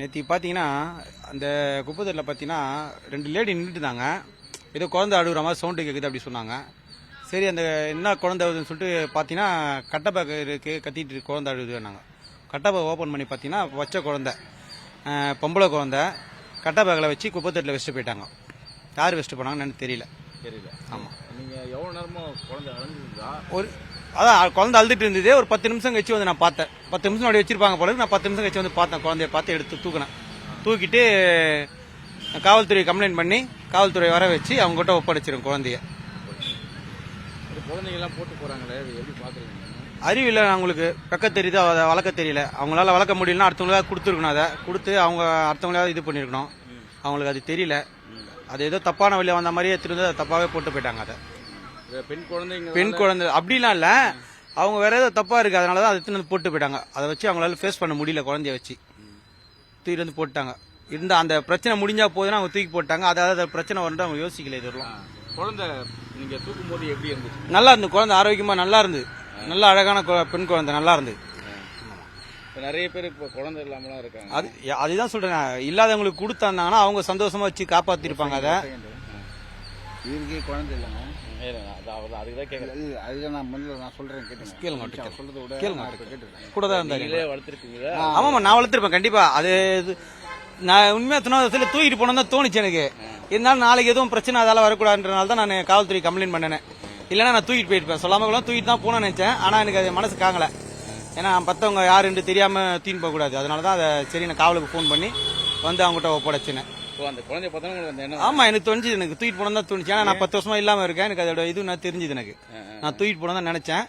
நேற்று பார்த்தீங்கன்னா அந்த குப்பத்தட்டில் பார்த்தீங்கன்னா ரெண்டு லேடி நின்றுட்டு இருந்தாங்க ஏதோ குழந்தை அழுகுற மாதிரி சவுண்டு கேட்குது அப்படி சொன்னாங்க. சரி அந்த என்ன குழந்தை அழுகுதுன்னு சொல்லிட்டு பார்த்தீங்கன்னா கட்டை இருக்கு கத்திட்டு குழந்தை அழுகுதுன்னாங்க கட்டை பேக் ஓப்பன் பண்ணி பார்த்தீங்கன்னா வச்ச குழந்தை பொம்பளை குழந்தை கட்டை பேக்கில் வச்சு குப்பத்தட்டில் வச்சுட்டு போயிட்டாங்க. யார் வச்சுட்டு போனாங்கன்னு தெரியல. தெரியல. ஆமாம் நீங்க எவ்வளவு நேரமா குழந்தை அழைஞ்சிருந்தா ஒரு அதான் குழந்தை அழுதுட்டு இருந்தது ஒரு பத்து நிமிஷம் கழிச்சு வந்து நான் பார்த்தேன். பத்து நிமிஷம் அப்படி வச்சிருப்பாங்க போல. நான் பத்து நிமிஷம் கழிச்சு வந்து பார்த்தேன். குழந்தைய பார்த்து எடுத்து தூக்கினேன். தூக்கிட்டு காவல்துறை கம்ப்ளைண்ட் பண்ணி காவல்துறை வர வச்சு அவங்ககிட்ட ஒப்படைச்சிரும் குழந்தைய. எல்லாம் போட்டு போறாங்களே எப்படி பாக்குறீங்க? அறிவில்லை அவங்களுக்கு. வெக்க தெரியுது அதை வளர்க்க தெரியல. அவங்களால வளர்க்க முடியலன்னா அடுத்தவங்களாவது கொடுத்துருக்கணும் அதை. கொடுத்து அவங்க அடுத்தவங்களாவது இது பண்ணியிருக்கணும் அவங்களுக்கு அது தெரியல. அது ஏதோ தப்பான வழியில் வந்த மாதிரியே திரும்ப தப்பாகவே போட்டு போயிட்டாங்க அதை. பெண் குழந்தைங்க பெண் குழந்தை அப்படிலாம் இல்ல. அவங்க வேற ஏதோ தப்பா இருக்கு அதனால தான் அதை எடுத்துன்னு வந்து போட்டு போயிட்டாங்க. அதை வச்சு அவங்களால ஃபேஸ் பண்ண முடியல குழந்தைய வச்சு. தூக்கிட்டு வந்து போட்டாங்க இருந்த அந்த பிரச்சனை முடிஞ்சா போதுன்னா அவங்க தூக்கி போட்டாங்க. அதாவது பிரச்சனை வந்து அவங்க யோசிக்கல இது வரலாம் குழந்தை நீங்க தூக்கும் போது எப்படி இருந்துச்சு? நல்லா இருந்து குழந்தை ஆரோக்கியமா நல்லா இருந்து நல்ல அழகான பெண் குழந்தை நல்லா இருந்து நிறைய பேர் இப்ப குழந்தை இல்லாமலாம் இருக்காங்க. அது அதுதான் சொல்றேன். இல்லாதவங்களுக்கு கொடுத்தாங்கன்னா அவங்க சந்தோஷமா வச்சு காப்பாத்திருப்பாங்க அதை. இவருக்கே குழந்தை இல்லைங்க இல்ல, நான் அது- அவர் அதுக்கு தான் நான் முதல்ல நான் சொல்றேன் கேட்டுங்க. கேளுங்க விட கேளுங்க கூட தான் இருந்தாரு. நீங்களே வளர்த்துருக்கீங்களா? ஆமாமா நான் வளர்த்துருப்பேன் கண்டிப்பா. அது இது- நான் உண்மையா சொன்ன தூக்கிட்டு போனோம் தான் தோணுச்சு எனக்கு. இருந்தாலும் நாளைக்கு எதுவும் பிரச்சனை அதால வரக்கூடாதுன்றனால தான் நான் காவல்துறை கம்ப்ளைண்ட் பண்ணினேன். இல்லைன்னா நான் தூக்கிட்டு போயிருப்பேன். சொல்லாம கூட தூக்கிட்டு தான் போனேன்னு நினைச்சேன். ஆனா எனக்கு அது மனசு காங்கல. ஏன்னா பத்தவங்க யாருன்னு தெரியாம தூக்கிட்டு போக கூடாது அதனால தான் அதை சரி நான் காவலுக்கு ஃபோன் பண்ணி வந்து அவங்ககிட்ட ஒப்படைச்சினேன். இப்போ அந்த குழந்தைய பார்த்தா உங்களுக்கு அந்த எண்ணம் ஆமா எனக்கு தோணுச்சு. எனக்கு தூக்கிட்டு போனோம் தான் தோணுச்சு. ஏன்னா நான் பத்து வருஷமா இல்லாம இருக்கேன். எனக்கு அதோட இது நான் தெரிஞ்சுது எனக்கு. நான் தூக்கிட்டு போனோம் தான் நினைச்சேன்.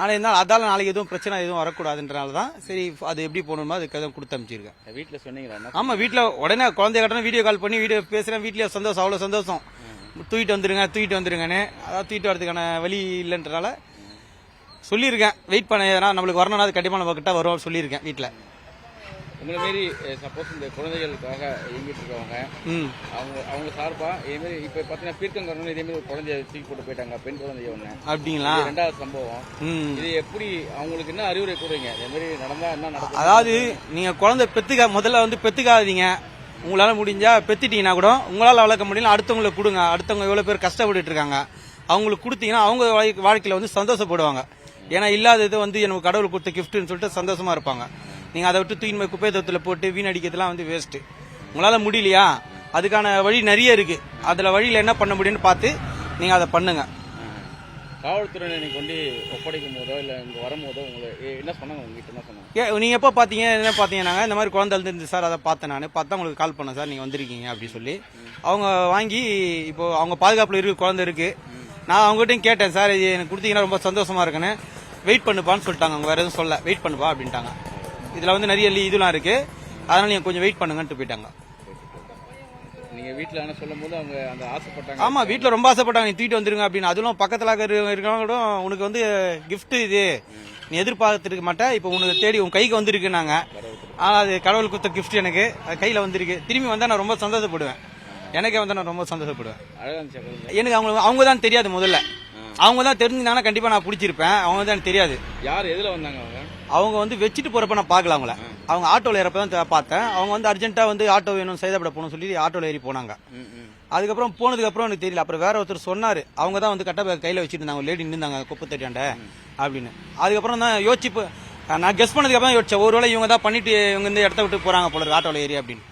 ஆனா இருந்தாலும் அதால நாளைக்கு எதுவும் பிரச்சனை எதுவும் வரக்கூடாதுன்றனால தான் சரி அது எப்படி போகணுமோ அதுக்கு எதுவும் கொடுத்து அமைச்சிருக்கேன் வீட்டுல சொன்னீங்களா? ஆமா வீட்ல உடனே குழந்தைய கட்டணும் வீடியோ கால் பண்ணி வீடியோ பேசுறேன். வீட்லயே சந்தோஷம் அவ்வளவு சந்தோஷம். தூக்கிட்டு வந்துருங்க தூக்கிட்டு வந்துருங்கன்னு. அதாவது தூக்கிட்டு வரதுக்கான வழி இல்லைன்றனால சொல்லியிருக்கேன். வெயிட் பண்ண நம்மளுக்கு வரணும்னா அது கண்டிப்பா நம்ம கிட்ட வரும் சொல்லியிருக்கேன் வீட்ல. உங்களை மாரி சப்போஸ் இந்த குழந்தைகளுக்காக இயங்கிட்டு இருக்கவங்க அவங்க அவங்க சார்பா இதே மாதிரி இப்ப பாத்தீங்கன்னா பீர்க்கங்கரணும் இதே மாதிரி ஒரு குழந்தைய தூக்கி போட்டு போயிட்டாங்க பெண் குழந்தைய ஒண்ணு. அப்படிங்களா? ரெண்டாவது சம்பவம். இது எப்படி அவங்களுக்கு என்ன அறிவுரை கூறுவீங்க? இதே மாதிரி நடந்தா என்ன நடக்கும்? அதாவது நீங்க குழந்தை பெத்துக்க முதல்ல வந்து பெத்துக்காதீங்க. உங்களால முடிஞ்சா பெத்துட்டீங்கன்னா கூட உங்களால வளர்க்க முடியல அடுத்தவங்களுக்கு கொடுங்க. அடுத்தவங்க எவ்வளவு பேர் கஷ்டப்பட்டுட்டு இருக்காங்க. அவங்களுக்கு கொடுத்தீங்கன்னா அவங்க வாழ்க்கை- வாழ்க்கையில வந்து சந்தோஷப்படுவாங்க. ஏன்னா இல்லாதது வந்து எனக்கு கடவுள் கொடுத்த கிஃப்ட்னு சொல்லிட்டு சந்தோஷமா இருப்பாங்க. நீங்க அதை விட்டு தூக்கி போய் குப்பை தத்துல போட்டு வீணடிக்கிறதுலாம் வந்து வேஸ்ட் உங்களால முடியலையா? அதுக்கான வழி நிறைய இருக்கு. அதுல வழியில என்ன பண்ண முடியும்னு பார்த்து நீங்க அதை பண்ணுங்க. காவல்துறையில நீங்க கொண்டு ஒப்படைக்கும் போதோ இல்ல இங்க வரும்போதோ உங்களை என்ன சொன்னாங்க உங்ககிட்ட? என்ன சொன்னாங்க? ஏ, நீங்க எப்போ பாத்தீங்க? என்ன பாத்தீங்கன்னாங்க இந்த மாதிரி குழந்தை இருந்து சார் அதை பார்த்தேன் நான். பார்த்தா உங்களுக்கு கால் பண்ணேன் சார் நீங்க வந்திருக்கீங்க அப்படி சொல்லி. அவங்க வாங்கி இப்போ அவங்க பாதுகாப்புல இருக்கு குழந்தை இருக்கு. நான் அவங்ககிட்டயும் கேட்டேன் சார் இது எனக்கு கொடுத்தீங்கன்னா ரொம்ப சந்தோஷமா இருக்குன்னு. வெயிட் பண்ணுப்பான்னு சொல்லிட்டாங்க. அவங்க வேற எதுவும் சொல்ல வெயிட் பண்ணுப்பா அப்படின்ட்டாங்க. இதுல வந்து நிறைய லீ- இதெல்லாம் இருக்கு. அதனால நீங்க கொஞ்சம் வெயிட் பண்ணுங்கன்ட்டு போயிட்டாங்க. நீங்க வீட்டுல ஆனா சொல்லும் போது அவங்க அந்த ஆசைப்பட்டாங்க. ஆமா வீட்ல ரொம்ப ஆசைப்பட்டாங்க. நீ தூக்கிட்டு வந்துருங்க அப்படின்னு. அதுவும் பக்கத்துல இருக்கவங்க கூட உனக்கு வந்து gift இது. நீ எதிர்பார்த்துருக்க மாட்டே. இப்போ உனக்கு தேடி உன் கைக்கு வந்திருக்கு நாங்க. ஆனா அது கடவுள் கொடுத்த gift எனக்கு. அது கையில வந்திருக்கு. திரும்பி வந்தா நான் ரொம்ப சந்தோஷப்படுவேன். எனக்கே வந்தா நான் ரொம்ப சந்தோஷப்படுவேன். எனக்கு அவங்க அவங்க தான் தெரியாது முதல்ல. அவங்க தான் தெரிஞ்சுனாங்கன்னா கண்டிப்பா நான் பிடிச்சிருப்பேன். அவங்க தான் எனக்கு தெரியாது. யார் எதுல வந்தாங்க அவங்க? அவங்க வந்து வச்சுட்டு போறப்ப நான் பார்க்கல அவங்கள. அவங்க ஆட்டோல ஏறப்ப தான் தே- பார்த்தேன். அவங்க வந்து அர்ஜென்ட்டா வந்து ஆட்டோ வேணும் சைதாப்பட போகணும் சொல்லி ஆட்டோல ஏறி போனாங்க. அதுக்கப்புறம் போனதுக்கு அப்புறம் எனக்கு தெரியல. அப்புறம் வேற ஒருத்தர் சொன்னாரு. அவங்க தான் வந்து கட்ட கையில வச்சிட்டு இருந்தாங்க. லேடி நின்னுந்தாங்க குப்பை தட்டியாண்ட. அப்படின்னு. அதுக்கப்புறம் தான் யோசிச்சு நான் கெஸ் பண்ணதுக்கு அப்புறம் யோசிச்சேன். ஒருவேளை இவங்க தான் பண்ணிட்டு இவங்க இந்த இடத்த விட்டு போறாங்க போல ஆட்டோல ஏறி அப்படின்னு.